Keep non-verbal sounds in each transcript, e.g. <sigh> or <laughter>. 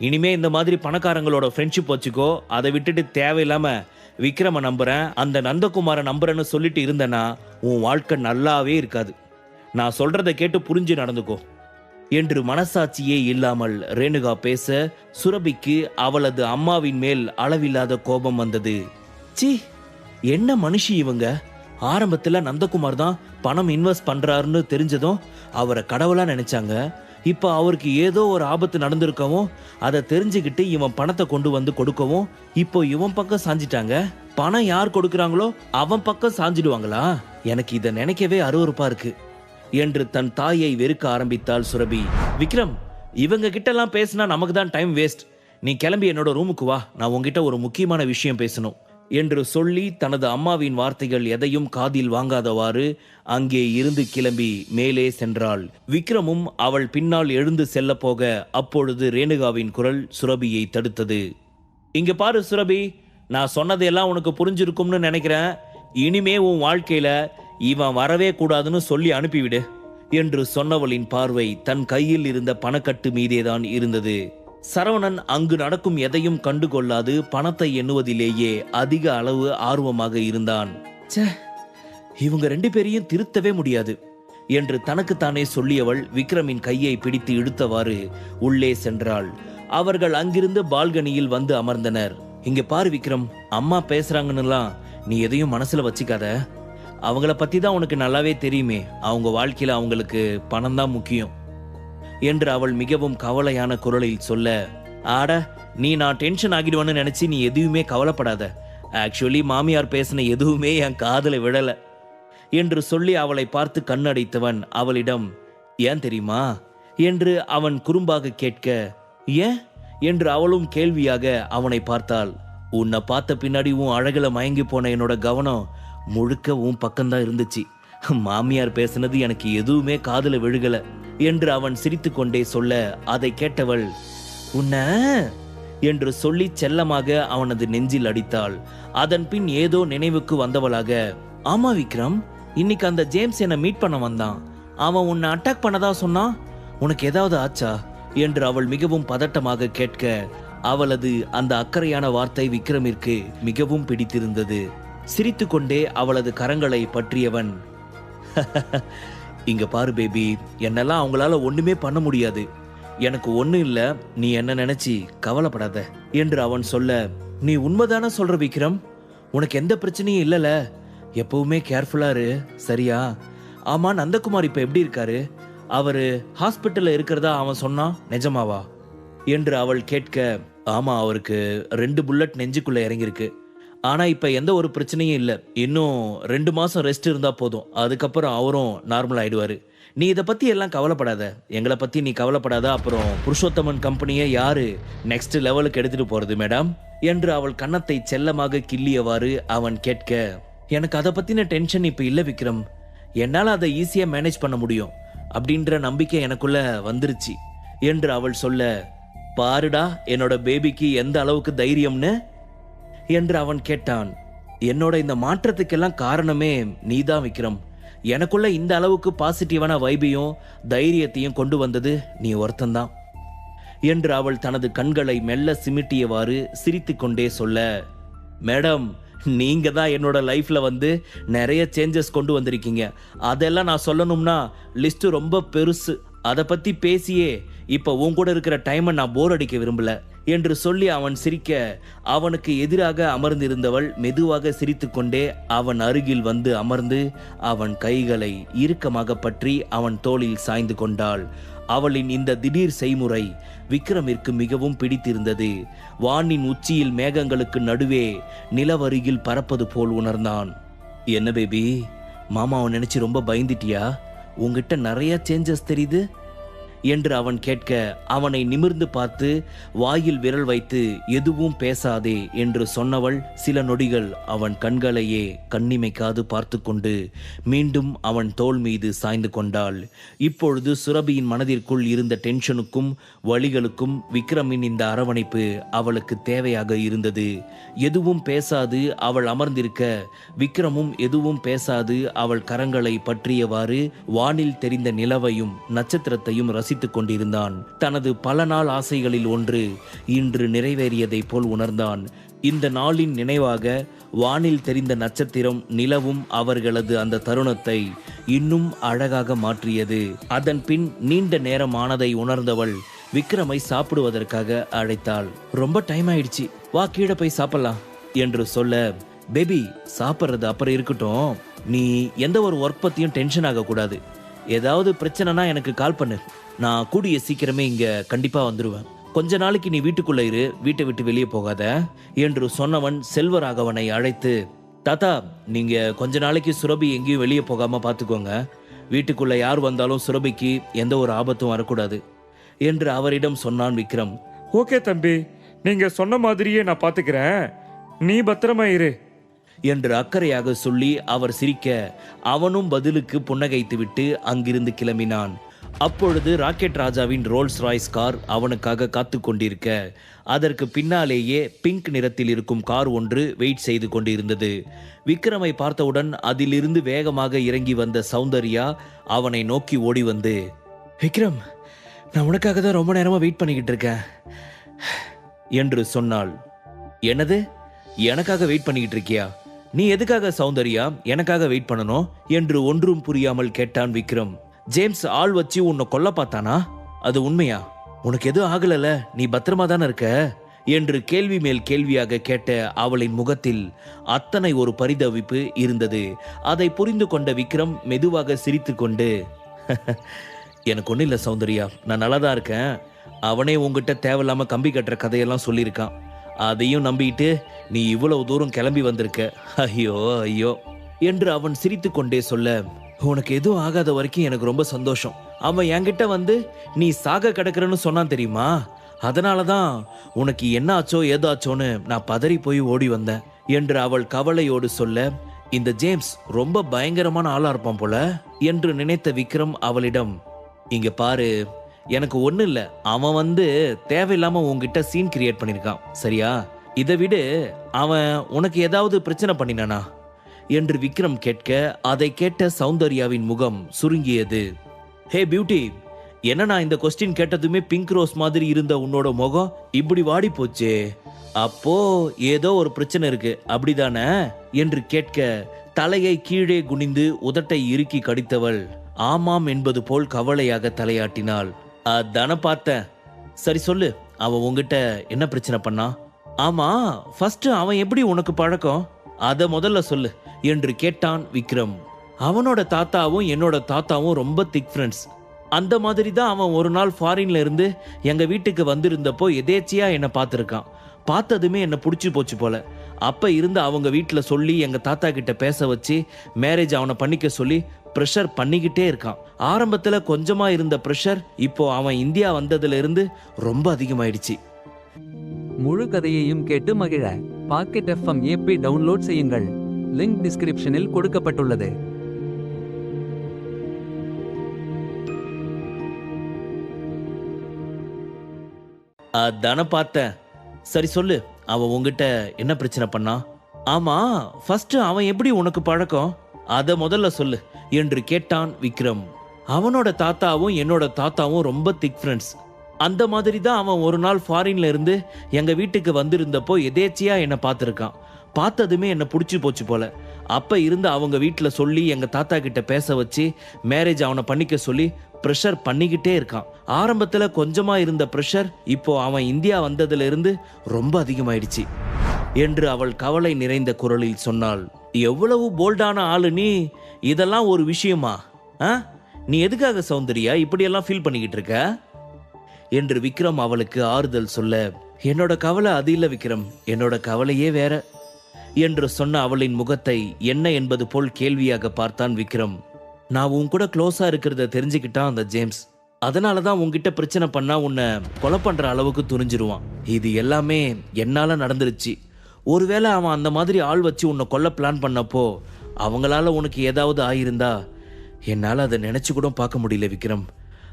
இனிமே இந்த மாதிரி பணக்காரங்களோட ஃப்ரெண்ட்ஷிப் வச்சுக்கோ. அதை விட்டுட்டு தேவையில்லாம விக்ரம நம்புறேன். அந்த நந்தகுமாரை நம்புறேன்னு சொல்லிட்டு இருந்தேன்னா உன் வாழ்க்கை நல்லாவே இருக்காது. நான் சொல்றதை கேட்டு புரிஞ்சு நடந்துக்கோ. என்று மனசாட்சியே இல்லாமல் ரேணுகா பேச சுரபிக்கு அவளது அம்மாவின் மேல் அளவில்லாத கோபம் வந்தது. சி என்ன மனுஷி இவங்க? ஆரம்பத்துல நந்தகுமார் தான் பணம் இன்வெஸ்ட் பண்றாருன்னு தெரிஞ்சதும் அவரை கடவுளா நினைச்சாங்க. இப்போ அவருக்கு ஏதோ ஒரு ஆபத்து நடந்திருக்கவும் அதை தெரிஞ்சுக்கிட்டு இவன் பணத்தை கொண்டு வந்து கொடுக்கவும் இப்போ இவன் பக்கம் சாஞ்சிட்டாங்க. பணம் யார் கொடுக்குறாங்களோ அவன் பக்கம் சாஞ்சிடுவாங்களா? எனக்கு இதை நினைக்கவே அருவறுப்பா இருக்கு. என்று தன் தாயை வெறுக்க ஆரம்பித்தாள் சுரபி. விக்ரம் இவங்க கிட்டலாம் பேசினா நமக்கு தான் டைம் வேஸ்ட் நீ கிளம்பி என்னோட ரூமுக்கு வா. நான் உங்ககிட்ட ஒரு முக்கியமான விஷயம் பேசணும். என்று சொல்லி தனது அம்மாவின் வார்த்தைகள் எதையும் காதில் வாங்காதவாறு அங்கே இருந்து கிளம்பி மேலே சென்றாள். விக்ரமும் அவள் பின்னால் எழுந்து செல்ல போக அப்பொழுது ரேணுகாவின் குரல் சுரபியை தடுத்தது. இங்க பாரு சுரபி நான் சொன்னதெல்லாம் உனக்கு புரிஞ்சிருக்கும்னு நினைக்கிறேன். இனிமே உன் வாழ்க்கையில இவன் வரவே கூடாதுன்னு சொல்லி அனுப்பிவிடு என்று சொன்னவளின் பார்வை தன் கையில் இருந்த பணக்கட்டு மீதேதான் இருந்தது. சரவணன் அங்கு நடக்கும் எதையும் கண்டுகொள்ளாது பணத்தை எண்ணுவதிலேயே அதிக அளவு ஆர்வமாக இருந்தான். இவங்க ரெண்டு பேரையும் திருத்தவே முடியாது என்று தனக்குத்தானே சொல்லியவள் விக்ரமின் கையை பிடித்து இழுத்தவாறு உள்ளே சென்றாள். அவர்கள் அங்கிருந்து பால்கனியில் வந்து அமர்ந்தனர். இங்க பாரு விக்ரம் அம்மா பேசுறாங்கன்னுலாம் நீ எதையும் மனசுல வச்சுக்காத. அவங்கள பத்தி தான் உனக்கு நல்லாவே தெரியுமே அவங்க வாழ்க்கையில அவங்களுக்கு பணம் தான் முக்கியம். என்று அவள் மிகவும் கவலையான குரலில் சொல்ல ஆட நீ நான் டென்ஷன் ஆகிடுவான்னு நினச்சி நீ எதுவுமே கவலைப்படாத. ஆக்சுவலி மாமியார் பேசின எதுவுமே என் காதலை விழல. என்று சொல்லி அவளை பார்த்து கண்ணடைத்தவன் அவளிடம் ஏன் தெரியுமா? என்று அவன் குறும்பாக கேட்க ஏன்? என்று அவளும் கேள்வியாக அவனை பார்த்தாள். உன்னை பார்த்த பின்னாடி உன் அழகில் மயங்கி போன என்னோட கவனம் முழுக்க உன் பக்கம்தான் இருந்துச்சு. மாமியார் பேசினது எனக்கு எதுவுமே காதல விழுகல என்று அவன் சிரித்துக்கொண்டே சொல்ல அதை கேட்டவள் உன்ன? என்று சொல்லி செல்லமாக அவனது நெஞ்சில் அடித்தாள். அதன் பின் ஏதோ நினைவுக்கு வந்தவளாக ஆமா விக்ரம் இன்னைக்கு அந்த ஜேம்ஸ் என்னை மீட் பண்ண வந்தான். அவன் உன்னை அட்டாக் பண்ணதா சொன்னான் உனக்கு ஏதாவது ஆச்சா? என்று அவள் மிகவும் பதட்டமாக கேட்க அவளது அந்த அக்கறையான வார்த்தை விக்ரமிற்கு மிகவும் பிடித்திருந்தது. சிரித்துக்கொண்டே அவளது கரங்களை பற்றியவன் <laughs> இங்க பாரு பேபி என்னெல்லாம் அவங்களால ஒண்ணுமே பண்ண முடியாது. எனக்கு ஒன்றும் இல்லை நீ என்ன நினைச்சி கவலைப்படாத என்று அவன் சொல்ல நீ உண்மைதானே சொல்ற விக்ரம்? உனக்கு எந்த பிரச்சனையும் இல்லைல்ல எப்பவுமே கேர்ஃபுல்லா இரு. சரியா? ஆமா நந்தகுமார் இப்ப எப்படி இருக்காரு? அவரு ஹாஸ்பிட்டல்ல இருக்கிறதா அவன் சொன்னான் நிஜமாவா? என்று அவள் கேட்க ஆமா அவருக்கு ரெண்டு புல்லட் நெஞ்சுக்குள்ள இறங்கியிருக்கு. ஆனா இப்ப எந்த ஒரு பிரச்சனையும் இல்ல. இன்னும் ரெண்டு மாசம் ரெஸ்ட் இருந்தா போதும். அதுக்கப்புறம் அவரும் நார்மல் ஆயிடுவாரு. நீ இதை பத்தி எல்லாம் கவலைப்படாத. எங்களை பத்தி நீ கவலைப்படாத. அப்புறம் புருஷோத்தமன் கம்பெனியை யாரு நெக்ஸ்ட் லெவலுக்கு எடுத்துட்டு போறது மேடம் என்று அவள் கன்னத்தை செல்லமாக கிள்ளியவாறு அவன் கேட்க எனக்கு அதை பத்தின டென்ஷன் இப்ப இல்ல விக்ரம். என்னால் அதை ஈஸியா மேனேஜ் பண்ண முடியும். அப்படின்ற நம்பிக்கை எனக்குள்ள வந்துருச்சு. என்று அவள் சொல்ல பாருடா என்னோட பேபிக்கு எந்த அளவுக்கு தைரியம்னு? என்று அவன் கேட்டான். என்னோட இந்த மாற்றத்துக்கெல்லாம் காரணமே நீதான் விக்ரம். எனக்குள்ள இந்த அளவுக்கு பாசிட்டிவான வைபையும் தைரியத்தையும் கொண்டு வந்தது நீ ஒருத்தந்தான் என்று அவள் தனது கண்களை மெல்ல சிமிட்டியவாறு சிரித்துக்கொண்டே சொல்ல மேடம் நீங்க தான் என்னோட லைஃப்ல வந்து நிறைய சேஞ்சஸ் கொண்டு வந்திருக்கீங்க. அதெல்லாம் நான் சொல்லணும்னா லிஸ்ட் ரொம்ப பெருசு. அதை பத்தி பேசியே இப்ப உன் கூட இருக்கிற டைமை நான் போர் அடிக்க விரும்பல. என்று சொல்லி அவன் சிரிக்க அவனுக்கு எதிராக அமர்ந்திருந்தவள் மெதுவாக சிரித்துக்கொண்டே அவன் அருகில் வந்து அமர்ந்து அவன் கைகளை இறுக்கமாக பற்றி அவன் தோளில் சாய்ந்து கொண்டாள். அவளின் இந்த திடீர் செய்முறை விக்ரமிற்கு மிகவும் பிடித்திருந்தது. வானின் உச்சியில் மேகங்களுக்கு நடுவே நிலவருகில் பறப்பது போல் உணர்ந்தான். என்ன பேபி மாமாவை நினைச்சு ரொம்ப பயந்துட்டியா? உங்ககிட்ட நிறைய சேஞ்சஸ் தெரியுது. என்று அவன் கேட்க அவனை நிமிர்ந்து பார்த்து வாயில் விரல் வைத்து எதுவும் பேசாதே என்று சொன்னவள் சில நொடிகள் அவன் கண்களையே கண்ணிமைக்காது பார்த்து கொண்டு மீண்டும் அவன் தோள் மீது சாய்ந்து கொண்டாள். இப்பொழுது சுரபியின் மனதிற்குள் இருந்த டென்ஷனுக்கும் வழிகளுக்கும் விக்ரமின் இந்த அரவணைப்பு அவளுக்கு தேவையாக இருந்தது. எதுவும் பேசாது அவள் அமர்ந்திருக்க விக்ரமும் எதுவும் பேசாது அவள் கரங்களை பற்றியவாறு வானில் தெரிந்த நிலவையும் நட்சத்திரத்தையும் ரசி ரசித்துக் கொண்டிருந்தான். தனது பல நாள் ஆசைகளில் ஒன்று இன்று நிறைவேறியதைப் போல் உணர்ந்தான். இந்த நாளின் நினைவாக வானில் தெரிந்த நட்சத்திரம் நிலவும் அவர்களது அந்த தருணத்தை இன்னும் அழகாக மாற்றியது. அதன் பின் நீண்ட நேரம் ஆனதை உணர்ந்தவள் விக்ரமை சாப்பிடுவதற்காக அழைத்தாள். ரொம்ப டைம் ஆயிடுச்சு. வா கீழே போய் சாப்பிடலாம் என்று சொல்ல பேபி சாப்பிட்றது அப்புறம் இருக்கட்டும். நீ எந்த ஒரு ஒர்க் பற்றியும் டென்ஷன் ஆகக்கூடாது. ஏதாவது பிரச்சனைனா எனக்கு கால் பண்ணு. நான் கூடிய சீக்கிரமே இங்க கண்டிப்பா வந்துடுவேன் கொஞ்ச நாளைக்கு நீ வீட்டுக்குள்ள இரு வீட்டை விட்டு வெளியே போகாத. என்று சொன்னவன் செல்வராகவனை அழைத்து தாத்தா நீங்க கொஞ்ச நாளைக்கு சுரபி எங்கேயும் வெளியே போகாம பார்த்துக்கோங்க வீட்டுக்குள்ள யார் வந்தாலும் சுரபிக்கு எந்த ஒரு ஆபத்தும் வரக்கூடாது என்று அவரிடம் சொன்னான் விக்ரம். ஓகே தம்பி நீங்க சொன்ன மாதிரியே நான் பாத்துக்கிறேன். நீ பத்திரமா இரு. என்று அக்கறையாக சொல்லி அவர் சிரிக்க அவனும் பதிலுக்கு புன்னகைத்துவிட்டு அங்கிருந்து கிளம்பினான். அப்பொழுது ராக்கெட் ராஜாவின் ரோல்ஸ் ராய்ஸ் கார் அவனுக்காக காத்து கொண்டிருக்க அதற்கு பின்னாலேயே பிங்க் நிறத்தில் இருக்கும் கார் ஒன்று வெயிட் செய்து கொண்டிருந்தது. விக்ரமை பார்த்தவுடன் அதிலிருந்து வேகமாக இறங்கி வந்த சௌந்தர்யா அவனை நோக்கி ஓடி வந்து விக்ரம் நான் உனக்காக தான் ரொம்ப நேரமா வெயிட் பண்ணிக்கிட்டு இருக்கேன் என்று சொன்னாள். என்னது? எனக்காக வெயிட் பண்ணிக்கிட்டு இருக்கியா? நீ எதுக்காக சௌந்தர்யா? எனக்காக வெயிட் பண்ணணும்? என்று ஒன்றும் புரியாமல் கேட்டான் விக்ரம். ஜேம்ஸ் ஆள் வச்சு உன்னை கொல்ல பார்த்தானா? அது உண்மையா? உனக்கு எதுவும் ஆகலல நீ பத்திரமா தானே இருக்க? என்று கேள்வி மேல் கேள்வியாக கேட்ட அவளின் முகத்தில் அத்தனை ஒரு பரிதவிப்பு இருந்தது. அதை புரிந்து கொண்ட விக்ரம் மெதுவாக சிரித்துக்கொண்டு <laughs> எனக்கு ஒன்றும் இல்லை சௌந்தர்யா. நான் நல்லா தான் இருக்கேன். அவனே உங்ககிட்ட தேவையில்லாம கம்பி கட்டுற கதையெல்லாம் சொல்லியிருக்கான். அதையும் நம்பிட்டு நீ இவ்வளவு தூரம் கிளம்பி வந்திருக்க. ஐயோ ஐயோ என்று அவன் சிரித்துக்கொண்டே சொல்ல உனக்கு எதுவும் ஆகாத வரைக்கும் எனக்கு ரொம்ப சந்தோஷம். அவன் என்கிட்ட வந்து நீ சாக கிடக்குறன்னு சொன்னான் தெரியுமா? அதனால தான் உனக்கு என்ன ஆச்சோ ஏதாச்சோன்னு நான் பதறி போய் ஓடி வந்தேன் என்று அவள் கவலையோடு சொல்ல இந்த ஜேம்ஸ் ரொம்ப பயங்கரமான ஆளா இருப்பான் போல என்று நினைத்த விக்ரம் அவளிடம் இங்க பாரு எனக்கு ஒண்ணு இல்ல. அவன் வந்து தேவையில்லாம உன்கிட்ட சீன் கிரியேட் பண்ணிருக்கான். சரியா? இதை விடு அவன் உனக்கு ஏதாவது பிரச்சனை பண்ணினானா? என்று விக்ரம் கேட்க அதை கேட்ட சௌந்தர்யாவின் முகம் சுருங்கியது. ஹே பியூட்டி என்ன நான் இந்த கொஸ்டின் கேட்டதுமே பிங்க் ரோஸ் மாதிரி இருந்த உன்னோட முகம் இப்படி வாடி போச்சே அப்போ ஏதோ ஒரு பிரச்சனை இருக்கு அப்படிதானே? என்று கேட்க தலையை கீழே குனிந்து உதட்டை இறுக்கி கடித்தவள். ஆமாம் என்பது போல் கவலையாக தலையாட்டினாள். அதான பார்த்தேன். சரி சொல்லு அவன் உங்ககிட்ட என்ன பிரச்சனை பண்ணா? ஆமா ஃபர்ஸ்ட் அவன் எப்படி உனக்கு பழக்கம்? அத முதல்ல சொல்லு. என்று கேட்டான் விக்ரம். அவனோட தாத்தாவும் என்னோட தாத்தாவும் ரொம்ப திக் ஃப்ரெண்ட்ஸ் அந்த மாதிரி தான் அவன் ஒரு நாள் ஃபாரின்ல இருந்து எங்க வீட்டுக்கு வந்திருந்தப்போ எதேச்சியா என்னை பார்த்துருக்கான். பார்த்ததுமே என்னை பிடிச்சி போச்சு போல. அப்ப இருந்து அவங்க வீட்டில் சொல்லி எங்க தாத்தா கிட்ட பேச வச்சு மேரேஜ் அவனை பண்ணிக்க சொல்லி ப்ரெஷர் பண்ணிக்கிட்டே இருக்கான். ஆரம்பத்தில் கொஞ்சமா இருந்த ப்ரெஷர் இப்போ அவன் இந்தியா வந்ததுல இருந்து ரொம்ப அதிகமாயிடுச்சு. முழு கதையையும் கேட்டு மகிழ. பாக்கெட் எஃப்எம் ஏபி டவுன்லோட் செய்யுங்கள். லிங்க் டிஸ்கிரிப்ஷனில் கொடுக்கப்பட்டுள்ளது. அதான பார்த்தேன் சரி சொல்லு அவன் உங்ககிட்ட என்ன பிரச்சனை பண்ணா? ஆமா ஃபர்ஸ்ட் அவன் எப்படி உனக்கு பழக்கம்? அத முதல்ல சொல்லு என்று கேட்டான் விக்ரம். அவனோட தாத்தாவும் என்னோட தாத்தாவும் ரொம்ப திக் ஃப்ரெண்ட்ஸ் அந்த மாதிரி தான் அவன் ஒரு நாள் ஃபாரின்ல இருந்து எங்க வீட்டுக்கு வந்திருந்தப்போ எதேச்சியா என்னை பார்த்துருக்கான். பார்த்ததுமே என்னை பிடிச்சி போச்சு போல. அப்போ இருந்து அவங்க வீட்டில் சொல்லி எங்கள் தாத்தா கிட்ட பேச வச்சு மேரேஜ் அவனை பண்ணிக்க சொல்லி ப்ரெஷர் பண்ணிக்கிட்டே இருக்கான். ஆரம்பத்தில் கொஞ்சமாக இருந்த ப்ரெஷர் இப்போ அவன் இந்தியா வந்ததுலேருந்து ரொம்ப அதிகமாயிடுச்சு. என்று அவள் கவலை நிறைந்த குரலில் சொன்னாள் எவ்வளவு போல்டான ஆளு நீ. இதெல்லாம் ஒரு விஷயமா? ஆ? நீ எதுக்காக சௌந்தர்யா? இப்படியெல்லாம் ஃபீல் பண்ணிக்கிட்டு இருக்க? என்று விக்ரம் அவளுக்கு ஆறுதல் சொல்ல என்னோட கவலை அது இல்லை விக்ரம். என்னோட கவலையே வேற. என்று சொன்ன அவளின் முகத்தை என்ன என்பது போல் கேள்வியாக பார்த்தான் விக்ரம். நான் உன் கூட க்ளோஸா இருக்கிறத தெரிஞ்சுக்கிட்டான் அந்த ஜேம்ஸ். அதனால தான் உன்கிட்ட பிரச்சனை பண்ணா உன்னை கொலை பண்ற அளவுக்கு துணிஞ்சிருவான். இது எல்லாமே என்னால நடந்துருச்சு. ஒருவேளை அவன் அந்த மாதிரி ஆள் வச்சு உன்னை கொல்ல பிளான் பண்ணப்போ அவங்களால உனக்கு ஏதாவது ஆயிருந்தா என்னால் அதை நினைச்சு கூட பார்க்க முடியல விக்ரம்.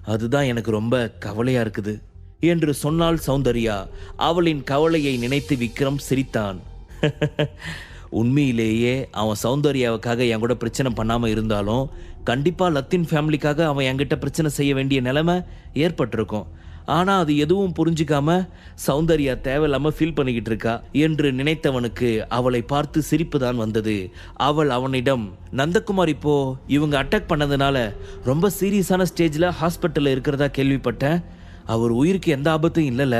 அதுதான் எனக்கு ரொம்ப கவலையா இருக்குது. என்று சொன்னாள் சௌந்தர்யா அவளின் கவலையை நினைத்து விக்ரம் சிரித்தான். <laughs> உண்மையிலேயே அவன் சௌந்தர்யாவுக்காக என் கூட பிரச்சனை பண்ணாமல் இருந்தாலும் கண்டிப்பாக லத்தின் ஃபேமிலிக்காக அவன் என்கிட்ட பிரச்சனை செய்ய வேண்டிய நிலைமை ஏற்பட்டிருக்கும். ஆனால் அது எதுவும் புரிஞ்சிக்காம சௌந்தர்யா தேவையில்லாமல் ஃபீல் பண்ணிக்கிட்டு இருக்கா என்று நினைத்தவனுக்கு அவளை பார்த்து சிரிப்பு தான் வந்தது. அவள் அவனிடம் நந்தகுமார் இப்போ இவங்க அட்டாக் பண்ணதுனால ரொம்ப சீரியஸான ஸ்டேஜில் ஹாஸ்பிட்டலில் இருக்கிறதா கேள்விப்பட்டேன். அவர் உயிருக்கு எந்த ஆபத்தும் இல்லைல்ல.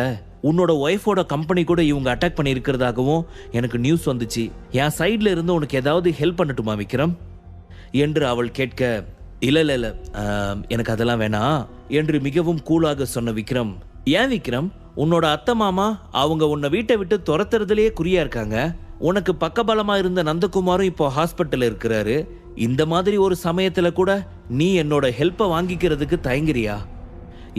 உன்னோட ஒய்ஃபோட கம்பெனி கூட இவங்க அட்டாக் பண்ணியிருக்கிறதாகவும் எனக்கு நியூஸ் வந்துச்சு. என் சைடில் இருந்து உனக்கு ஏதாவது ஹெல்ப் பண்ணட்டுமா விக்ரம்? என்று அவள் கேட்க இல்லை இல்லை இல்லை. எனக்கு அதெல்லாம் வேணாம் என்று மிகவும் கூலாக சொன்ன விக்ரம். ஏன் விக்ரம்? உன்னோட அத்தை மாமா அவங்க உன்னை வீட்டை விட்டு துரத்துறதுலேயே குறியா இருக்காங்க. உனக்கு பக்கபலமாக இருந்த நந்தகுமாரும் இப்போ ஹாஸ்பிட்டல் இருக்கிறாரு. இந்த மாதிரி ஒரு சமயத்தில் கூட நீ என்னோட ஹெல்ப்பை வாங்கிக்கிறதுக்கு தயங்குறியா?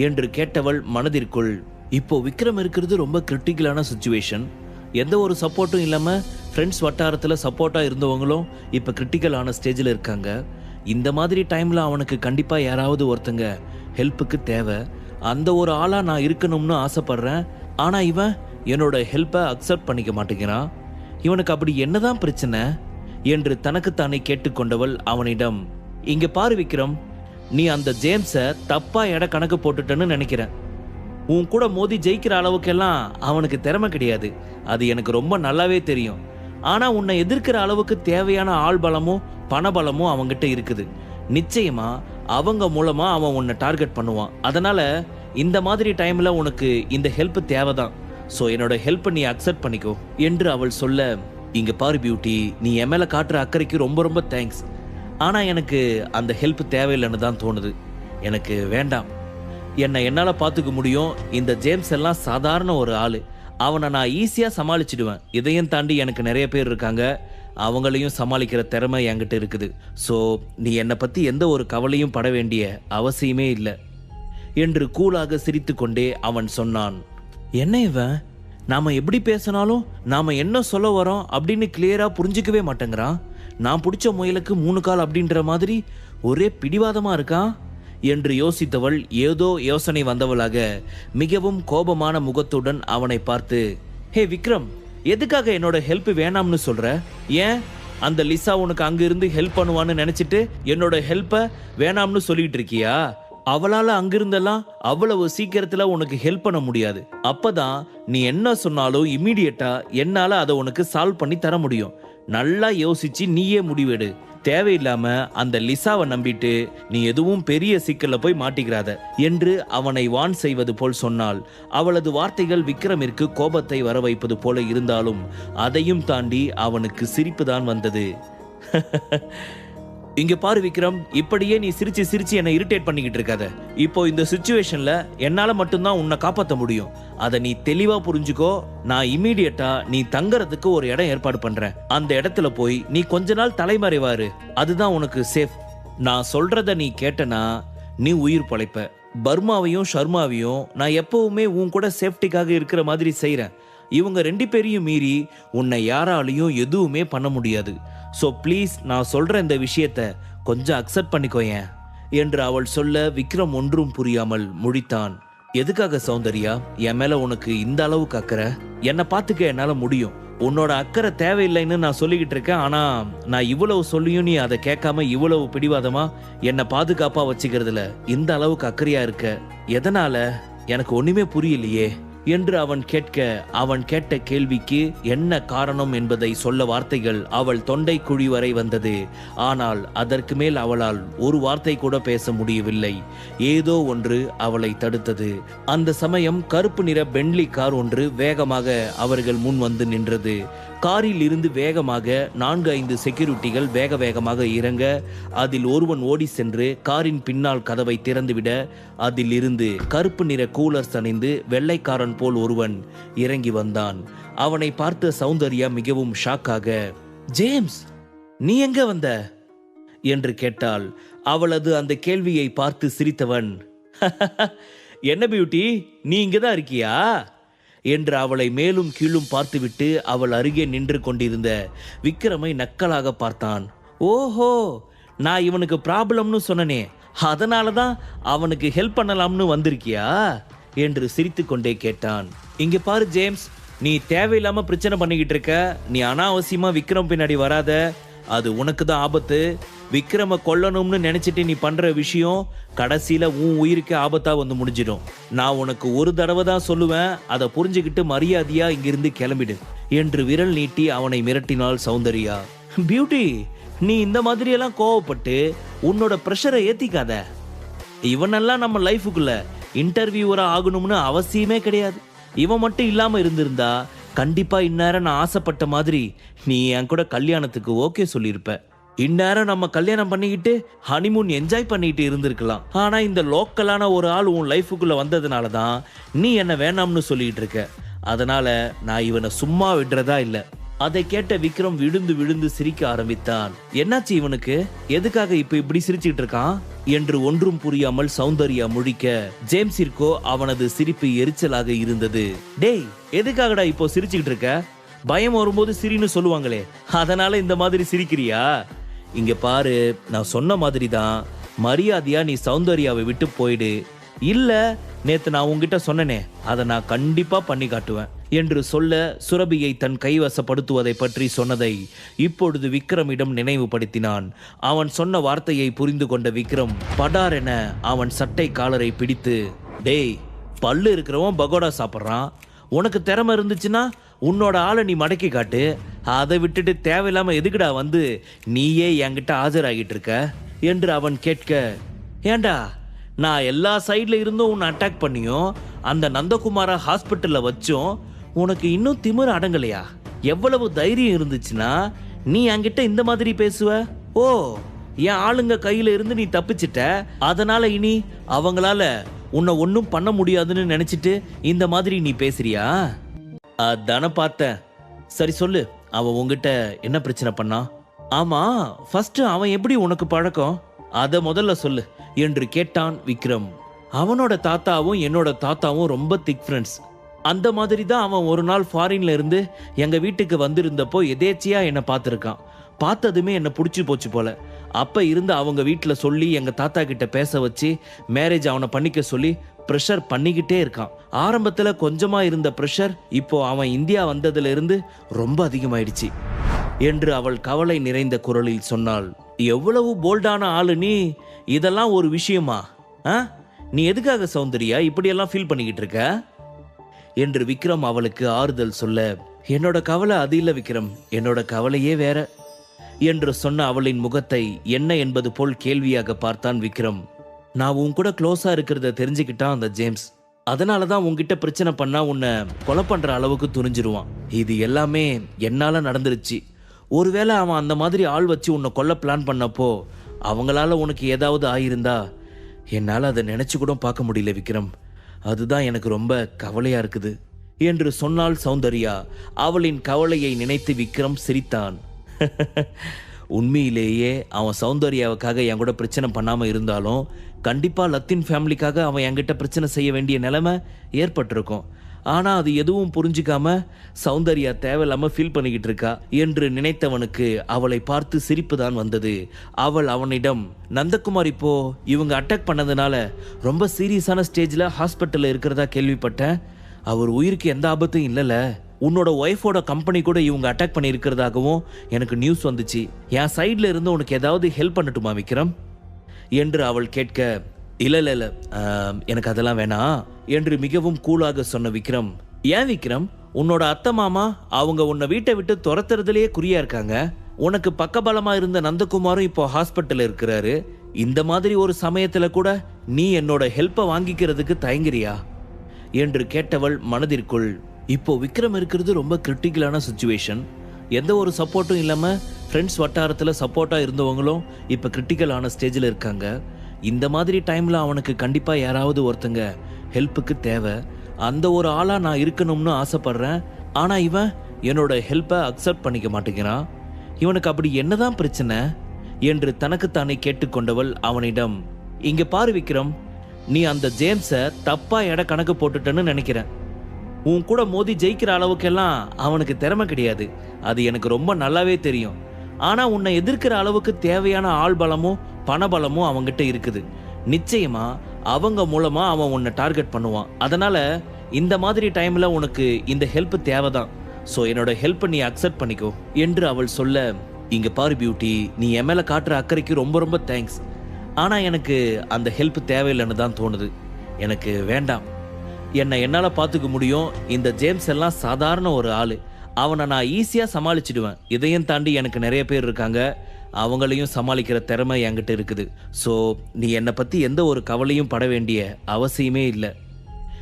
என்று கேட்டவள் மனதிற்குள் இப்போ விக்ரம் இருக்கிறது ரொம்ப கிரிட்டிக்கலான சுச்சுவேஷன் எந்த ஒரு சப்போர்ட்டும் இல்லாமல் ஃப்ரெண்ட்ஸ் வட்டாரத்தில் சப்போர்ட்டாக இருந்தவங்களும் இப்போ கிரிட்டிக்கலான ஸ்டேஜில் இருக்காங்க. இந்த மாதிரி டைமில் அவனுக்கு கண்டிப்பாக யாராவது ஒருத்தங்க ஹெல்ப்புக்கு தேவை. அந்த ஒரு ஆளாக நான் இருக்கணும்னு ஆசைப்பட்றேன். ஆனால் இவன் என்னோட ஹெல்ப்பை அக்செப்ட் பண்ணிக்க மாட்டேங்கிறான். இவனுக்கு அப்படி என்னதான் பிரச்சனை? என்று தனக்குத்தானே கேட்டுக்கொண்டவள் அவனிடம் இங்கே பாரு விக்ரம் நீ அந்த ஜேம்ஸை தப்பாக எடை கணக்கு போட்டுட்டேன்னு நினைக்கிறேன். உன் கூட மோதி ஜெயிக்கிற அளவுக்கெல்லாம் அவனுக்கு திறமை கிடையாது. அது எனக்கு ரொம்ப நல்லாவே தெரியும். ஆனா உன்னை எதிர்க்கிற அளவுக்கு தேவையான ஆள் பலமும் பணபலமும் அவங்கிட்ட இருக்குது. நிச்சயமா அவங்க மூலமா அவன் உன்னை டார்கெட் பண்ணுவான். அதனால இந்த மாதிரி டைம்ல உனக்கு இந்த ஹெல்ப் தேவைதான். ஸோ என்னோட ஹெல்ப்பை நீ அக்செப்ட் பண்ணிக்கோ என்று அவள் சொல்ல இங்க பாரு பியூட்டி நீ என் மேல காட்டுற அக்கறைக்கு ரொம்ப ரொம்ப தேங்க்ஸ் ஆனா எனக்கு அந்த ஹெல்ப் தேவையில்லைன்னு தான் தோணுது. எனக்கு வேண்டாம். என்னை என்னால் பார்த்துக்க முடியும். இந்த ஜேம்ஸ் எல்லாம் சாதாரண ஒரு ஆள். அவனை நான் ஈஸியாக சமாளிச்சிடுவேன். இதையும் தாண்டி எனக்கு நிறைய பேர் இருக்காங்க. அவங்களையும் சமாளிக்கிற திறமை என்கிட்ட இருக்குது. ஸோ நீ என்னை பற்றி எந்த ஒரு கவலையும் பட வேண்டிய அவசியமே இல்லை. என்று கூலாக சிரித்துக்கொண்டே அவன் சொன்னான். என்ன இவன்? நாம எப்படி பேசினாலும் நாம என்ன சொல்ல வரோம் அப்படின்னு கிளியரா புரிஞ்சுக்கவே மாட்டேங்கிறான். நான் பிடிச்ச முயலுக்கு மூணு கால் அப்படின்ற மாதிரி ஒரே பிடிவாதமா இருக்கான்? என்று யோசித்தவள் ஏதோ யோசனை வந்தவளாக மிகவும் கோபமான முகத்துடன் அவனை பார்த்து ஹே விக்ரம் எதுக்காக என்னோட ஹெல்ப் வேணாம்னு சொல்ற? ஏன்? அந்த லிசா உனக்கு அங்க இருந்து ஹெல்ப் பண்ணுவான்னு நினைச்சிட்டு என்னோட ஹெல்ப்பை வேணாம்னு சொல்லிட்டு இருக்கியா? அவளால அங்கிருந்தெல்லாம் அவ்வளவு சீக்கிரத்துல உனக்கு ஹெல்ப் பண்ண முடியாது. அப்பதான் நீ என்ன சொன்னாலும் இம்மீடியட்டா என்னால அதை உனக்கு சால்வ் பண்ணி தர முடியும். நல்லா யோசிச்சு நீயே முடிவெடு. தேவையில்லாம அந்த லிசாவை நம்பிட்டு நீ எதுவும் பெரிய சிக்கல்ல போய் மாட்டிக்கிறாத என்று அவனை வான் செய்வது போல் சொன்னால் அவளது வார்த்தைகள் விக்ரமிற்கு கோபத்தை வர வைப்பது போல இருந்தாலும் அதையும் தாண்டி அவனுக்கு சிரிப்புதான் வந்தது. <laughs> இங்க பாரு விக்ரம் இப்படியே நீ சிரிச்சு சிரிச்சு என்னை இரிட்டேட் பண்ணிக்கிட்டு இருக்காத. இப்போ இந்த சுச்சுவேஷன்ல என்னால மட்டும்தான் உன்னை காப்பாத்த முடியும். அதை நீ தெளிவா புரிஞ்சுக்கோ. நான் இமீடியட்டா நீ தங்கறதுக்கு ஒரு இடம் ஏற்பாடு பண்றேன். அந்த இடத்துல போய் நீ கொஞ்ச நாள் தலைமறைவாரு. அதுதான் உனக்கு சேஃப் நான் சொல்றத நீ கேட்டனா நீ உயிர் பொழைப்ப. பர்மாவையும் ஷர்மாவையும் நான் எப்பவுமே உன் கூட சேஃப்டிக்காக இருக்கிற மாதிரி செய்கிறேன் இவங்க ரெண்டு பேரையும் மீறி உன்னை யாராலையும் எதுவுமே பண்ண முடியாது. ஸோ ப்ளீஸ் நான் சொல்கிற இந்த விஷயத்த கொஞ்சம் அக்செப்ட் பண்ணிக்கோயேன் என்று அவள் சொல்ல விக்ரம் ஒன்றும் புரியாமல் முழித்தான். எதுக்காக சௌந்தர்யா? என் மேல உனக்கு இந்த அளவுக்கு அக்கறை? என்னை பார்த்துக்க என்னால் முடியும். உன்னோட அக்கறை தேவையில்லைன்னு நான் சொல்லிக்கிட்டு இருக்கேன். ஆனால் நான் இவ்வளவு சொல்லியும் நீ அதை கேட்காம இவ்வளவு பிடிவாதமா என்னை பாதுகாப்பாக வச்சுக்கிறதுல இந்த அளவுக்கு அக்கறையா இருக்க? எதனால? எனக்கு ஒன்றுமே புரியலையே. என்று அவன் கேட்க அவன் கேட்ட கேள்விக்கு என்ன காரணம் என்பதை சொல்ல வார்த்தைகள் அவள் தொண்டை குழி வரை வந்தது. ஆனால் அதற்கு மேல் அவளால் ஒரு வார்த்தை கூட பேச முடியவில்லை. ஏதோ ஒன்று அவளை தடுத்தது. அந்த சமயம் கருப்பு நிற பென்லி கார் ஒன்று வேகமாக அவர்கள் முன் வந்து நின்றது. காரில் இருந்து வேகமாக நான்கு ஐந்து செக்யூரிட்டிகள் வேக வேகமாக இறங்க அதில் ஒருவன் ஓடி சென்று காரின் பின்னால் கதவை திறந்துவிட அதில் இருந்து கருப்பு நிற கூலர்ஸ் அணிந்து வெள்ளைக்காரன் போல் ஒருவன் இறங்கி வந்தான். அவனை பார்த்த சௌந்தர்யா மிகவும் ஷாக்காக ஜேம்ஸ் நீ எங்க வந்த? என்று கேட்டாள். அவளது அந்த கேள்வியை பார்த்து சிரித்தவன் என்ன பியூட்டி நீ இங்கதான் இருக்கியா? என்று அவளை மேலும் கீழும் பார்த்துவிட்டு அவள் அருகே நின்று கொண்டிருந்த விக்ரமை நக்கலாக பார்த்தான். ஓஹோ நான் இவனுக்கு ப்ராப்ளம்னு சொன்னனே அதனால தான் அவனுக்கு ஹெல்ப் பண்ணலாம்னு வந்திருக்கியா? என்று சிரித்துக்கொண்டே கேட்டான். இங்க பாரு ஜேம்ஸ் நீ தேவையில்லாம பிரச்சனை பண்ணிக்கிட்டு இருக்க நீ அனாவசியமா விக்ரம் பின்னாடி வராத அது உனக்கு தான் ஆபத்து. விக்ரம கொல்லணும்னு நினைச்சிட்டு நீ பண்ற விஷயம் கடைசியில உன் உயிருக்கு ஆபத்தா வந்து முடிஞ்சிடும். நான் உனக்கு ஒரு தடவை தான் சொல்லுவேன் அதை புரிஞ்சுக்கிட்டு மரியாதையா இங்கிருந்து கிளம்பிடு. என்று விரல் நீட்டி அவனை மிரட்டினாள் சௌந்தர்யா பியூட்டி நீ இந்த மாதிரியெல்லாம் கோவப்பட்டு உன்னோட ப்ரெஷரை ஏத்திக்காத. இவனெல்லாம் நம்ம லைஃபுக்குள்ள இன்டர்வியூவரா ஆகணும்னு அவசியமே கிடையாது. இவன் மட்டும் இல்லாம இருந்திருந்தா கண்டிப்பா இந்நேரம் நான் ஆசைப்பட்ட மாதிரி நீ என் கூட கல்யாணத்துக்கு ஓகே சொல்லியிருப்ப. இந்நேரம் நம்ம கல்யாணம் பண்ணிக்கிட்டு ஹனிமூன் என்ஜாய் பண்ணிட்டு இருந்திருக்கலாம். ஆனா இந்த லோக்கலான ஒரு ஆள் உன் லைஃபுக்குள்ள வந்ததுனால தான் நீ என்ன வேணாம்னு சொல்லிட்டு இருக்க. அதனால நான் இவனை சும்மா விடுறதா இல்லை. அதை கேட்ட விக்ரம் விழுந்து விழுந்து சிரிக்க ஆரம்பித்தான். என்னாச்சு இவனுக்கு? எதுக்காக இப்ப இப்படி சிரிச்சிட்டு இருக்கான்? என்று ஒன்றும் புரியாமல் சௌந்தர்யா முழிக்க ஜேம்ஸிற்கோ அவனது சிரிப்பு எரிச்சலாக இருந்தது. டேய் எதுக்காகடா இப்போ சிரிச்சுக்கிட்டு இருக்க? பயம் வரும்போது சிரின்னு சொல்லுவாங்களே அதனால இந்த மாதிரி சிரிக்கிறியா? இங்க பாரு நான் சொன்ன மாதிரி தான் மரியாதையா நீ சௌந்தர்யாவை விட்டு போயிடு. இல்ல நேத்து நான் உங்ககிட்ட சொன்னனே அதை நான் கண்டிப்பா பண்ணி காட்டுவேன் என்று சொல்ல சுரபியை தன் கைவசப்படுத்துவதை பற்றி சொன்னதை இப்பொழுது விக்ரமிடம் நினைவுபடுத்தினான். அவன் சொன்ன வார்த்தையை புரிந்து கொண்ட விக்ரம் படார் என அவன் சட்டை காலரை பிடித்து டேய் பல்லு இருக்கிறவன் பகோடா சாப்பிட்றான். உனக்கு திறமை இருந்துச்சுன்னா உன்னோட ஆளை நீ மடக்கி காட்டு. அதை விட்டுட்டு தேவையில்லாம எதுக்குடா வந்து நீயே என்கிட்ட ஆஜராகிட்டு இருக்க? என்று அவன் கேட்க ஏண்டா நான் எல்லா சைடில் இருந்தும் உன்னை அட்டாக் பண்ணியும் அந்த நந்தகுமாரை ஹாஸ்பிட்டலில் வச்சும் உனக்கு இன்னும் திமிர் அடங்கலையா? எவ்வளவு தைரியம் இருந்துச்சுன்னா நீ என்கிட்ட இந்த மாதிரி பேசுவ? ஓ என் ஆளுங்க கையில இருந்து நீ தப்பிச்சிட்ட. அதனால இனி அவங்களால உன்னை ஒன்றும் பண்ண முடியாதுன்னு நினைச்சிட்டு இந்த மாதிரி நீ பேசுறியா? அதான பார்த்தேன். சரி சொல்லு அவன் உங்ககிட்ட என்ன பிரச்சனை பண்ணா? ஆமா ஃபர்ஸ்ட் அவன் எப்படி உனக்கு பழக்கம்? அதை முதல்ல சொல்லு. என்று கேட்டான் விக்ரம். அவனோட தாத்தாவும் என்னோட தாத்தாவும் ரொம்ப திக் ஃப்ரெண்ட்ஸ் அந்த மாதிரி தான் அவன் ஒரு நாள் ஃபாரின்ல இருந்து எங்க வீட்டுக்கு வந்திருந்தப்போ எதேச்சியா என்னை பார்த்துருக்கான். பார்த்ததுமே என்னை பிடிச்சி போச்சு போல. அப்ப இருந்து அவங்க வீட்டில் சொல்லி எங்க தாத்தா கிட்ட பேச வச்சு மேரேஜ் அவனை பண்ணிக்க சொல்லி ப்ரெஷர் பண்ணிக்கிட்டே இருக்கான். ஆரம்பத்தில் கொஞ்சமா இருந்த ப்ரெஷர் இப்போ அவன் இந்தியா வந்ததுல இருந்து ரொம்ப அதிகமாயிடுச்சு. என்று அவள் கவலை நிறைந்த குரலில் சொன்னாள். எவ்வளவு போல்டான ஆளு நீ? இதெல்லாம் ஒரு விஷயமா? ஆ? நீ எதுக்காக சௌந்தர்யா? இப்படியெல்லாம் ஃபீல் பண்ணிக்கிட்டு இருக்க? என்று விக்ரம் அவளுக்கு ஆறுதல் சொல்ல என்னோட கவலை அது இல்லை விக்ரம். என்னோட கவலையே வேற. என்று சொன்ன அவளின் முகத்தை என்ன என்பது போல் கேள்வியாக பார்த்தான் விக்ரம். நான் உன் கூட க்ளோஸா இருக்கிறத தெரிஞ்சுக்கிட்டான் அந்த ஜேம்ஸ். அதனால தான் உன்கிட்ட பிரச்சனை பண்ணா உன்னை கொலை பண்ற அளவுக்கு துணிஞ்சிருவான். இது எல்லாமே என்னால நடந்துருச்சு. ஒருவேளை அவன் அந்த மாதிரி ஆள் வச்சு உன்னை கொல்ல பிளான் பண்ணப்போ அவங்களால உனக்கு ஏதாவது ஆயிருந்தா என்னால் அதை நினைச்சு கூட பார்க்க முடியல விக்ரம். அதுதான் எனக்கு ரொம்ப கவலையா இருக்குது. என்று சொன்னாள் சௌந்தர்யா அவளின் கவலையை நினைத்து விக்ரம் சிரித்தான். <laughs> உண்மையிலேயே அவன் சௌந்தர்யாவுக்காக என் கூட பிரச்சனை பண்ணாமல் இருந்தாலும் கண்டிப்பாக லத்தின் ஃபேமிலிக்காக அவன் என்கிட்ட பிரச்சனை செய்ய வேண்டிய நிலைமை ஏற்பட்டிருக்கும். ஆனால் அது எதுவும் புரிஞ்சிக்காம சௌந்தர்யா தேவையில்லாமல் ஃபீல் பண்ணிக்கிட்டு இருக்கா என்று நினைத்தவனுக்கு அவளை பார்த்து சிரிப்பு தான் வந்தது. அவள் அவனிடம் நந்தகுமார் இப்போ இவங்க அட்டாக் பண்ணதுனால ரொம்ப சீரியஸான ஸ்டேஜில் ஹாஸ்பிட்டலில் இருக்கிறதா கேள்விப்பட்டேன். அவர் உயிருக்கு எந்த ஆபத்தும் இல்லைல்ல உன்னோட ஒய்ஃபோட கம்பெனி கூட இவங்க அட்டாக் பண்ணியிருக்கிறதாகவும் எனக்கு நியூஸ் வந்துச்சு. என் சைடில் இருந்து உனக்கு ஏதாவது ஹெல்ப் பண்ணட்டுமா விக்ரம்? என்று அவள் கேட்க இல்லை இல்லை இல்லை. எனக்கு அதெல்லாம் வேணாம். என்று மிகவும் கூலாக சொன்ன விக்ரம் ஏன் விக்ரம்? உன்னோட அத்தை மாமா அவங்க உன்னை வீட்டை விட்டு துரத்துறதுலயே குறியா இருக்காங்க. உனக்கு பக்கபலமா இருந்த நந்தகுமாரும் இப்போ ஹாஸ்பிட்டல் இருக்கிறாரு. இந்த மாதிரி ஒரு சமயத்துல கூட நீ என்னோட ஹெல்ப்பை வாங்கிக்கிறதுக்கு தயங்குறியா? என்று கேட்டவள் மனதிற்குள் இப்போ விக்ரம் இருக்கிறது ரொம்ப கிரிட்டிக்கலான சுச்சுவேஷன் எந்த ஒரு சப்போர்ட்டும் இல்லாம ஃப்ரெண்ட்ஸ் வட்டாரத்துல சப்போர்ட்டா இருந்தவங்களும் இப்போ கிரிட்டிக்கலான ஸ்டேஜில் இருக்காங்க. இந்த மாதிரி டைம்ல அவனுக்கு கண்டிப்பா யாராவது ஒருத்தங்க ஹெல்ப்புக்கு தேவை. அந்த ஒரு ஆளாக நான் இருக்கணும்னு ஆசைப்படுறேன். ஆனால் இவன் என்னோட ஹெல்ப்பை அக்செப்ட் பண்ணிக்க மாட்டேங்கிறான். இவனுக்கு அப்படி என்னதான் பிரச்சனை? என்று தனக்குத்தானே கேட்டுக்கொண்டவள் அவனிடம் இங்க பாரு விக்ரம் நீ அந்த ஜேம்ஸை தப்பா இட கணக்கு போட்டுட்டேன்னு நினைக்கிறேன். உன் கூட மோதி ஜெயிக்கிற அளவுக்கெல்லாம் அவனுக்கு திறமை கிடையாது. அது எனக்கு ரொம்ப நல்லாவே தெரியும். ஆனா உன்னை எதிர்க்கிற அளவுக்கு தேவையான ஆள் பலமும் பணபலமும் அவங்கிட்ட இருக்குது. நிச்சயமா அவங்க மூலமா அவன் உன்னை டார்கெட் பண்ணுவான். அதனால இந்த மாதிரி டைம்ல உனக்கு இந்த ஹெல்ப் தேவைதான். ஸோ என்னோட ஹெல்ப்பை நீ அக்செப்ட் பண்ணிக்கோ என்று அவள் சொல்ல இங்க பாரு பியூட்டி நீ என் மேல காட்டுற அக்கறைக்கு ரொம்ப ரொம்ப தேங்க்ஸ் ஆனா எனக்கு அந்த ஹெல்ப் தேவையில்லைன்னு தான் தோணுது. எனக்கு வேண்டாம். என்னை என்னால் பார்த்துக்க முடியும். இந்த ஜேம்ஸ் எல்லாம் சாதாரண ஒரு ஆள். அவனை நான் ஈஸியாக சமாளிச்சிடுவேன். இதையும் தாண்டி எனக்கு நிறைய பேர் இருக்காங்க. அவங்களையும் சமாளிக்கிற திறமை என்கிட்ட இருக்குது. ஸோ நீ என்னை பற்றி எந்த ஒரு கவலையும் பட வேண்டிய அவசியமே இல்லை.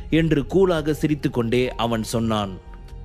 என்று கூலாக சிரித்துக்கொண்டே அவன் சொன்னான்.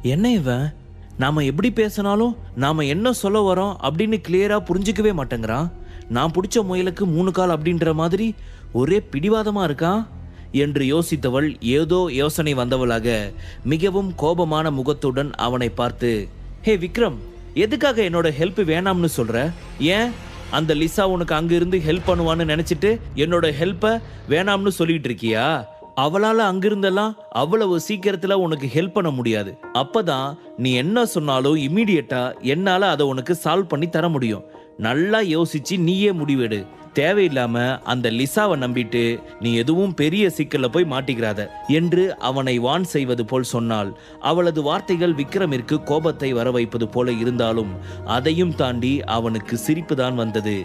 என்ன இவன்? நாம் எப்படி பேசினாலும் நாம் என்ன சொல்ல வரோம் அப்படின்னு கிளியராக புரிஞ்சுக்கவே மாட்டேங்கிறான். நான் பிடிச்ச முயலுக்கு மூணு கால் அப்படின்ற மாதிரி ஒரே பிடிவாதமாக இருக்கான்? என்று யோசித்தவள் ஏதோ யோசனை வந்தவளாக மிகவும் கோபமான முகத்துடன் அவனை பார்த்து ஹே விக்ரம் எதுக்காக என்னோட ஹெல்ப் வேணாம்னு சொல்ற? ஏன்? அந்த லிசா உனக்கு அங்க இருந்து ஹெல்ப் பண்ணுவான்னு நினைச்சிட்டு என்னோட ஹெல்ப்பை வேணாம்னு சொல்லிட்டு இருக்கியா? அவளால அங்கிருந்தெல்லாம் அவ்வளவு சீக்கிரத்துல உனக்கு ஹெல்ப் பண்ண முடியாது. அப்பதான் நீ என்ன சொன்னாலும் இம்மீடியட்டா என்னால அதை உனக்கு சால்வ் பண்ணி தர முடியும். நல்லா யோசிச்சு நீயே முடிவெடு. தேவையில்லாம அந்த லிசாவை நம்பிட்டு நீ எதுவும் பெரிய சிக்கலில் போய் மாட்டிக்கிறாத என்று அவனை வான் செய்வது போல் சொன்னாள் அவளது வார்த்தைகள் விக்ரமிற்கு கோபத்தை வர வைப்பது போல இருந்தாலும் அதையும் தாண்டி அவனுக்கு சிரிப்பு தான் வந்தது.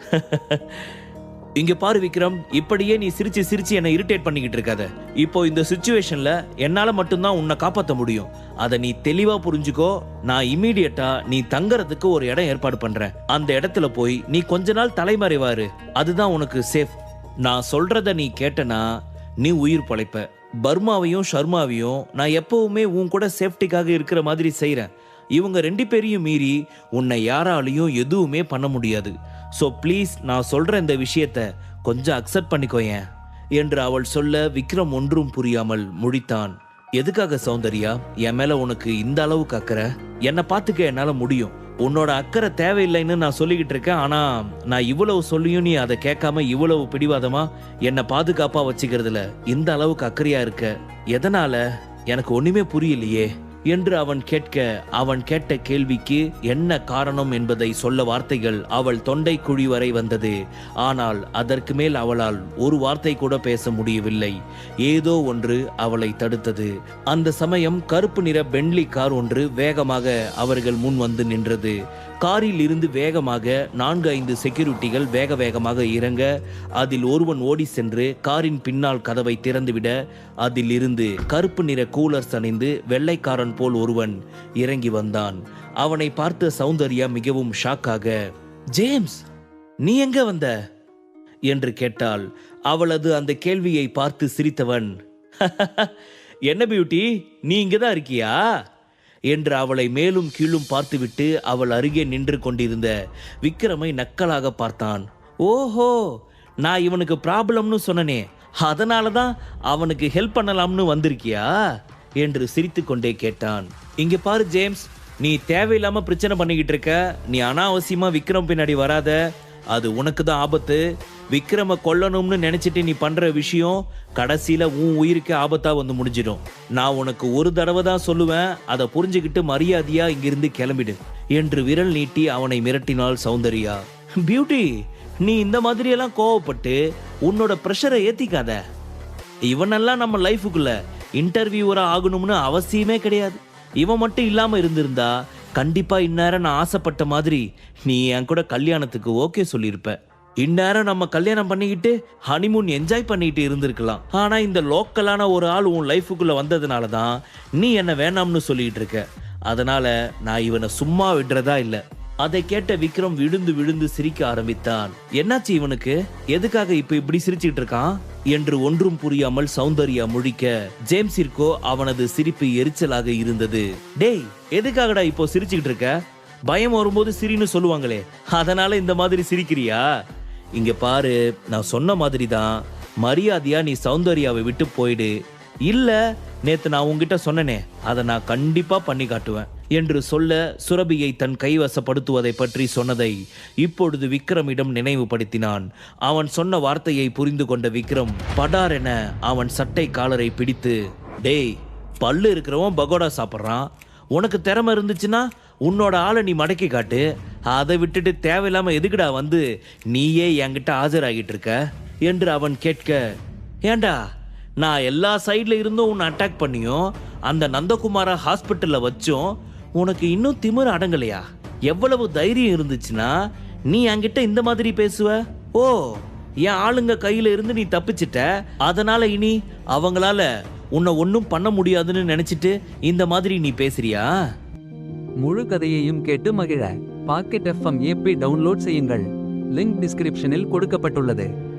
<laughs> இங்க பாரு விக்ரம் இப்படியே நீ சிரிச்சு சிரிச்சு என்னை இரிட்டேட் பண்ணிக்கிட்டு இருக்காத. இப்போ இந்த சுச்சுவேஷன்ல என்னால மட்டும்தான் உன்னை காப்பாற்ற முடியும். அதை நீ தெளிவா புரிஞ்சுக்கோ. நான் இம்மீடியட்டா நீ தங்கறதுக்கு ஒரு இடம் ஏற்பாடு பண்றேன். அந்த இடத்துல போய் நீ கொஞ்ச நாள் தலைமறைவாரு. அதுதான் உனக்கு சேஃப் நான் சொல்றத நீ கேட்டனா நீ உயிர் பொழைப்ப. பர்மாவையும் ஷர்மாவையும் நான் எப்பவுமே உன் கூட சேஃப்டிக்காக இருக்கிற மாதிரி செய்கிறேன் இவங்க ரெண்டு பேரையும் மீறி உன்னை யாராலையும் எதுவுமே பண்ண முடியாது. ஸோ ப்ளீஸ் நான் சொல்கிற இந்த விஷயத்த கொஞ்சம் அக்செப்ட் பண்ணிக்கோயேன் என்று அவள் சொல்ல விக்ரம் ஒன்றும் புரியாமல் முழித்தான். எதுக்காக சௌந்தர்யா? என் மேல உனக்கு இந்த அளவுக்கு அக்கறை? என்னை பார்த்துக்க என்னால் முடியும். உன்னோட அக்கறை தேவையில்லைன்னு நான் சொல்லிக்கிட்டு இருக்கேன். ஆனால் நான் இவ்வளவு சொல்லியும் நீ அதை கேட்காம இவ்வளவு பிடிவாதமா என்னை பாதுகாப்பாக வச்சுக்கிறதுல இந்த அளவுக்கு அக்கறையா இருக்க? எதனால? எனக்கு ஒன்றுமே புரியலையே. என்று அவன் கேட்க அவன் கேட்ட கேள்விக்கு என்ன காரணம் என்பதை சொல்ல வார்த்தைகள் அவள் தொண்டை குழி வரை வந்தது. ஆனால் அதற்கு மேல் அவளால் ஒரு வார்த்தை கூட பேச முடியவில்லை. ஏதோ ஒன்று அவளை தடுத்தது. அந்த சமயம் கருப்பு நிற பென்லி கார் ஒன்று வேகமாக அவர்கள் முன் வந்து நின்றது. காரில் இருந்து வேகமாக நான்கு ஐந்து செக்யூரிட்டிகள் வேக வேகமாக இறங்க அதில் ஒருவன் ஓடி சென்று காரின் பின்னால் கதவை திறந்துவிட அதில் இருந்து கருப்பு நிற கூலர்ஸ் அணிந்து வெள்ளைக்காரன் போல் ஒருவன் இறங்கி வந்தான். அவனை பார்த்த சௌந்தர்யா மிகவும் ஷாக்காக ஜேம்ஸ் நீ எங்க வந்த? என்று கேட்டாள். அவளது அந்த கேள்வியை பார்த்து சிரித்தவன் என்ன பியூட்டி நீ இங்கதான் இருக்கியா? என்று அவளை மேலும் கீழும் பார்த்துவிட்டு அவள் அருகே நின்று கொண்டிருந்த விக்ரமை நக்கலாக பார்த்தான். ஓஹோ நான் இவனுக்கு ப்ராப்ளம்னு சொன்னனே அதனால தான் அவனுக்கு ஹெல்ப் பண்ணலாம்னு வந்திருக்கியா? என்று சிரித்து கொண்டே கேட்டான். இங்க பாரு ஜேம்ஸ் நீ தேவையில்லாம பிரச்சனை பண்ணிக்கிட்டு இருக்க நீ அனாவசியமா விக்ரம் பின்னாடி வராத அது உனக்கு தான் ஆபத்து. விக்ரம கொல்லணும்னு நினைச்சிட்டு நீ பண்ற விஷயம் கடைசியில உன் உயிருக்கு ஆபத்தா வந்து முடிஞ்சிடும். நான் உனக்கு ஒரு தடவை தான் சொல்லுவேன் அதை புரிஞ்சுக்கிட்டு மரியாதையா இங்கிருந்து கிளம்பிடு. என்று விரல் நீட்டி அவனை மிரட்டினாள் சௌந்தர்யா பியூட்டி நீ இந்த மாதிரியெல்லாம் கோவப்பட்டு உன்னோட ப்ரெஷரை ஏத்திக்காத. இவனெல்லாம் நம்ம லைஃபுக்குள்ள இன்டர்வியூவரா ஆகணும்னு அவசியமே கிடையாது. இவன் மட்டும் இல்லாம இருந்திருந்தா கண்டிப்பா இந்நேரம் நான் ஆசைப்பட்ட மாதிரி நீ என் கூட கல்யாணத்துக்கு ஓகே சொல்லியிருப்ப. இந்நேரம் நம்ம கல்யாணம் பண்ணிக்கிட்டு ஹனிமூன் என்ஜாய் பண்ணிட்டு இருந்திருக்கலாம். ஆனா இந்த லோக்கலான ஒரு ஆள் உன் லைஃபுக்குள்ள வந்ததுனால தான் நீ என்ன வேணாம்னு சொல்லிட்டு இருக்க. அதனால நான் இவனை சும்மா விடுறதா இல்ல. அதை கேட்ட விக்ரம் விழுந்து விழுந்து சிரிக்க ஆரம்பித்தான். என்னாச்சு இவனுக்கு? எதுக்காக இப்ப இப்படி சிரிச்சிட்டு இருக்கான்? என்று ஒன்றும் புரியாமல் சௌந்தர்யா முழிக்க ஜேம்ஸிற்கோ அவனது சிரிப்பு எரிச்சலாக இருந்தது. டேய் எதுக்காகடா இப்போ சிரிச்சுக்கிட்டு இருக்க? பயம் வரும்போது சிரின்னு சொல்லுவாங்களே அதனால இந்த மாதிரி சிரிக்கிறியா? இங்க பாரு நான் சொன்ன மாதிரி தான் மரியாதையா நீ சௌந்தர்யாவை விட்டு போயிடு. இல்லை நேற்று நான் உங்ககிட்ட சொன்னனே அதை நான் கண்டிப்பாக பண்ணி காட்டுவேன் என்று சொல்ல சுரபியை தன் கைவசப்படுத்துவதை பற்றி சொன்னதை இப்பொழுது விக்ரமிடம் நினைவுபடுத்தினான். அவன் சொன்ன வார்த்தையை புரிந்து கொண்ட விக்ரம் படார் என அவன் சட்டை காலரை பிடித்து டேய் பல்லு இருக்கிறவன் பகோடா சாப்பிட்றான். உனக்கு திறமை இருந்துச்சுன்னா உன்னோட ஆளை நீ மடக்கி காட்டு. அதை விட்டுட்டு தேவையில்லாம எதுக்குடா வந்து நீயே என்கிட்ட ஆஜராகிட்டு இருக்க? என்று அவன் கேட்க ஏண்டா நான் எல்லா சைடில் இருந்தும் உன்னை அட்டாக் பண்ணியும் அந்த நந்தகுமாரை ஹாஸ்பிட்டலில் வச்சும் உனக்கு இன்னும் திமிர் அடங்கலையா? எவ்வளவு தைரியம் இருந்துச்சுன்னா நீ என்கிட்ட இந்த மாதிரி பேசுவ? ஓ என் ஆளுங்க கையில இருந்து நீ தப்பிச்சிட்ட. அதனால இனி அவங்களால உன்னை ஒன்றும் பண்ண முடியாதுன்னு நினைச்சிட்டு இந்த மாதிரி நீ பேசுறியா? முழு கதையையும் கேட்டு மகிழ. பாக்கெட் எஃப்எம் ஏபி டவுன்லோட் செய்யுங்கள். லிங்க் டிஸ்கிரிப்ஷனில் கொடுக்கப்பட்டுள்ளது.